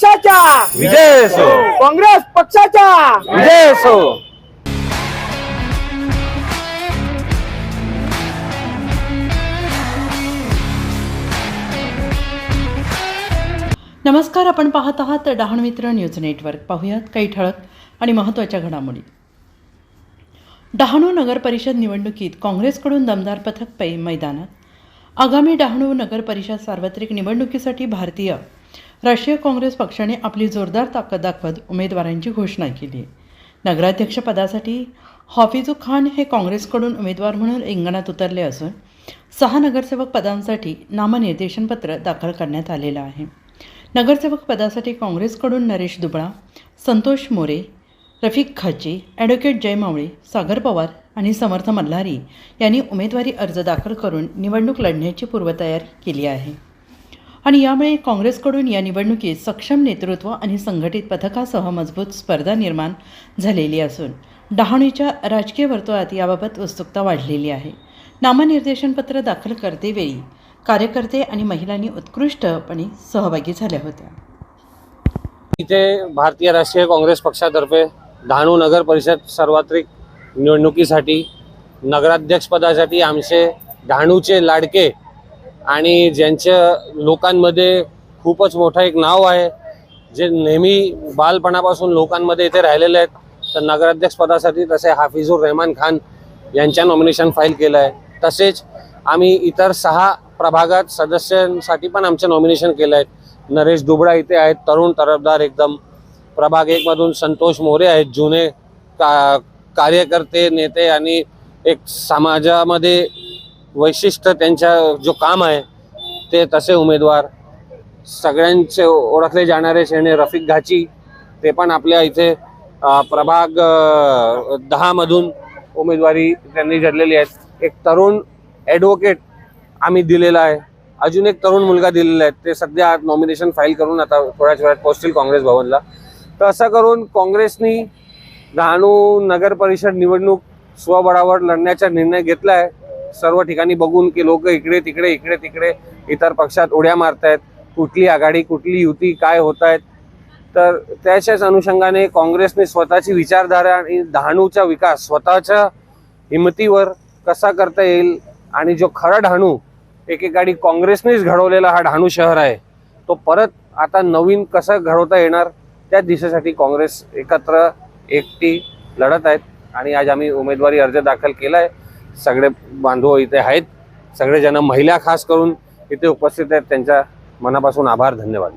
पक्षाच्या. विजय असो काँग्रेस पक्षाच्या. विजय असो नमस्कार आपण पाहत आहात डहाण मित्र न्यूज नेटवर्क. पाहूयात काही ठळक आणि महत्त्वाच्या घडामोडी. डहाणू नगर परिषद निवडणुकीत काँग्रेसकडून दमदार पथक पै मैदानात. आगामी डहाणू नगर परिषद सार्वत्रिक निवडणुकीसाठी भारतीय राष्ट्रीय काँग्रेस पक्षाने आपली जोरदार ताकद दाखवत उमेदवारांची घोषणा केली. नगराध्यक्षपदासाठी हाफिजू खान हे काँग्रेसकडून उमेदवार म्हणून रिंगणात उतरले असून सहा नगरसेवक पदांसाठी नामनिर्देशनपत्र दाखल करण्यात आलेलं आहे. नगरसेवक पदासाठी काँग्रेसकडून नरेश दुबळा संतोष मोरे रफिक खाची ॲडव्होकेट जय मावळे सागर पवार आणि समर्थ मल्हारी यांनी उमेदवारी अर्ज दाखल करून निवडणूक लढण्याची पूर्वतयारी केली आहे. आणि यामुळे काँग्रेसकडून या निवडणुकीत सक्षम नेतृत्व आणि संघटित पथकासह मजबूत स्पर्धा निर्माण झालेली असून डहाणूच्या राजकीय वर्तुळात याबाबत उत्सुकता वाढलेली आहे. नामनिर्देशनपत्र दाखल करतेवेळी कार्यकर्ते आणि महिलांनी उत्कृष्टपणे सहभागी झाल्या होत्या. इथे भारतीय राष्ट्रीय काँग्रेस पक्षातर्फे डहाणू नगर परिषद सार्वत्रिक निवडणुकीसाठी नगराध्यक्षपदासाठी आमचे डहाणूचे लाडके आणि ज्यांच्या लोकांमध्ये खूपच मोठं एक नाव आहे जे नेहमी बालपणापासून लोकांमध्ये इथे राहिलेले आहेत तर नगराध्यक्षपदासाठी तसे हाफिजूर रहमान खान यांच्या नॉमिनेशन फाईल केलं आहे. तसेच आम्ही इतर सहा प्रभागात सदस्यांसाठी पण आमचे नॉमिनेशन केलं आहे. नरेश दुबडा इथे आहेत तरुण तरफदार एकदम. प्रभाग एकमधून संतोष मोरे आहेत जुने का कार्यकर्ते नेते आणि एक समाजामध्ये वैशिष्ट्य त्यांच्या जो काम आहे ते तसे उमेदवार सगळ्यांचे ओळखले जाणारे शेणे रफिक घाची ते पण आपल्या इथे प्रभाग दहामधून उमेदवारी त्यांनी झडलेली आहेत. एक तरुण ॲडव्होकेट आम्ही दिलेला आहे. अजून एक तरुण मुलगा दिलेला आहे. ते सध्या नॉमिनेशन फाईल करून आता थोड्याच वेळात पोहोचतील काँग्रेस भवनला. तर असं करून काँग्रेसनी डहाणू नगर परिषद निवडणूक स्वबळावर लढण्याचा निर्णय घेतला आहे सर्व ठिकाणी बघून की लोक इकडे तिकडे इकडे तिकडे इतर पक्षात उड्या मारतायत. कुठली आघाडी कुठली युती काय होत आहेत तर त्याच्याच अनुषंगाने काँग्रेसने स्वतःची विचारधारा आणि डहाणूचा विकास स्वतःच्या हिमतीवर कसा करता येईल आणि जो खरा डहाणू एकेकाळी काँग्रेसनेच घडवलेला हा डहाणू शहर आहे तो परत आता नवीन कसं घडवता येणार त्या दिशेसाठी काँग्रेस एकत्र एकटी लढत आहेत. आणि आज आम्ही उमेदवारी अर्ज दाखल केला आहे सगळे बांधव इथे आहेत. सगळेजण महिला खास करून इथे उपस्थित आहेत. त्यांच्या मनापासून आभार धन्यवाद.